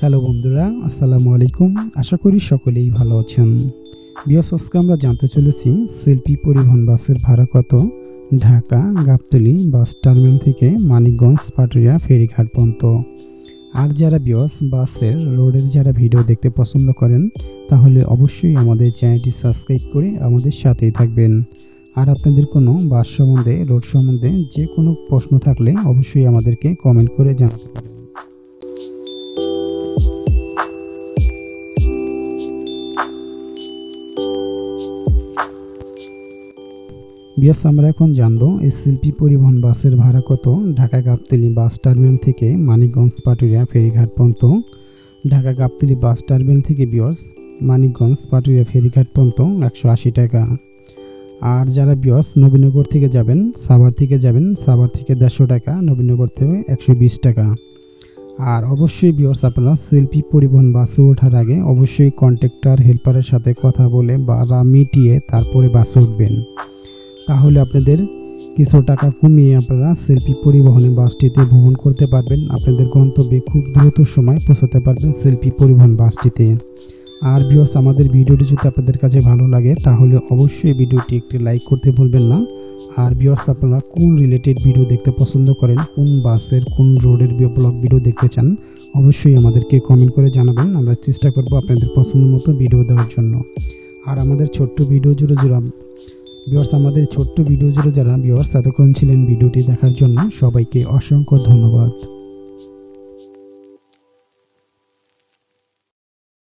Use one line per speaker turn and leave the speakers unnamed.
Hello বন্ধুরা, আসসালামু আলাইকুম। আশা করি সকলেই ভালো আছেন। বিয়স, আজকে আমরা জানতে চলেছি শিল্পী পরিবহন বাসের ভাড়া কত? ঢাকা, গাবতলি বাস টার্মিনাল থেকে মানিকগঞ্জ, পাটুরিয়া, ফেরিঘাট পর্যন্ত। আর যারা বিয়স বাসের রোডের যারা ভিডিও দেখতে পছন্দ করেন, তাহলে অবশ্যই আমাদের চ্যানেলটি সাবস্ক্রাইব করে আমাদের সাথেই থাকবেন। আর আপনাদের কোনো বাস সম্বন্ধে, রোড সম্বন্ধে যে কোনো প্রশ্ন থাকলে অবশ্যই আমাদেরকে কমেন্ট করে জানাতে পারেন। বিয়াস, আমরা এখন জানব, এই শিল্পী পরিবহন বাসের ভাড়া কত? ঢাকা গাবতলি বাস টার্মিনাল থেকে মানিকগঞ্জ পাটুরিয়া ফেরিঘাট পর্যন্ত। ঢাকা গাবতলি বাস টার্মিনাল থেকে বিয়স, মানিকগঞ্জ পাটুরিয়া ফেরিঘাট পর্যন্ত একশো আশি টাকা। আর যারা বিয়স, নবীনগর থেকে যাবেন, সাভার থেকে যাবেন, সাভার থেকে দেড়শো টাকা, নবীনগর থেকে একশো বিশ টাকা। আর অবশ্যই বিয়স, আপনারা শিল্পী পরিবহন বাসে ওঠার আগে অবশ্যই কন্ট্রাক্টর, হেল্পারের সাথে কথা বলে বা মিটিয়ে তারপরে বাসে উঠবেন। তাহলে আপনাদের কিছু টাকা কমিয়ে আপনারা সেলফি পরিবহনে বাসটিতে ভ্রমণ করতে পারবেন। আপনাদের গন্তব্যে খুব দ্রুত সময় পৌঁছাতে পারবেন সেলফি পরিবহন বাসটিতে। আর বিয়স আমাদের ভিডিওটি যদি আপনাদের কাছে ভালো লাগে, তাহলে অবশ্যই ভিডিওটি একটি লাইক করতে ভুলবেন না। আর বিয়স আপনারা কোন রিলেটেড ভিডিও দেখতে পছন্দ করেন, কোন বাসের, কোন রোডের ব্লগ ভিডিও দেখতে চান, অবশ্যই আমাদেরকে কমেন্ট করে জানাবেন। আমরা চেষ্টা করব আপনাদের পছন্দ মতো ভিডিও দেওয়ার জন্য। আর আমাদের ছোট্ট ভিডিও জুড়ে জুড়ে ভিউয়ার্স আমাদের ছোট্ট ভিডিও জুড়ে যারা ভিউয়ার্স এতক্ষণ ছিলেন ভিডিওটি দেখার জন্য সবাইকে অসংখ্য ধন্যবাদ।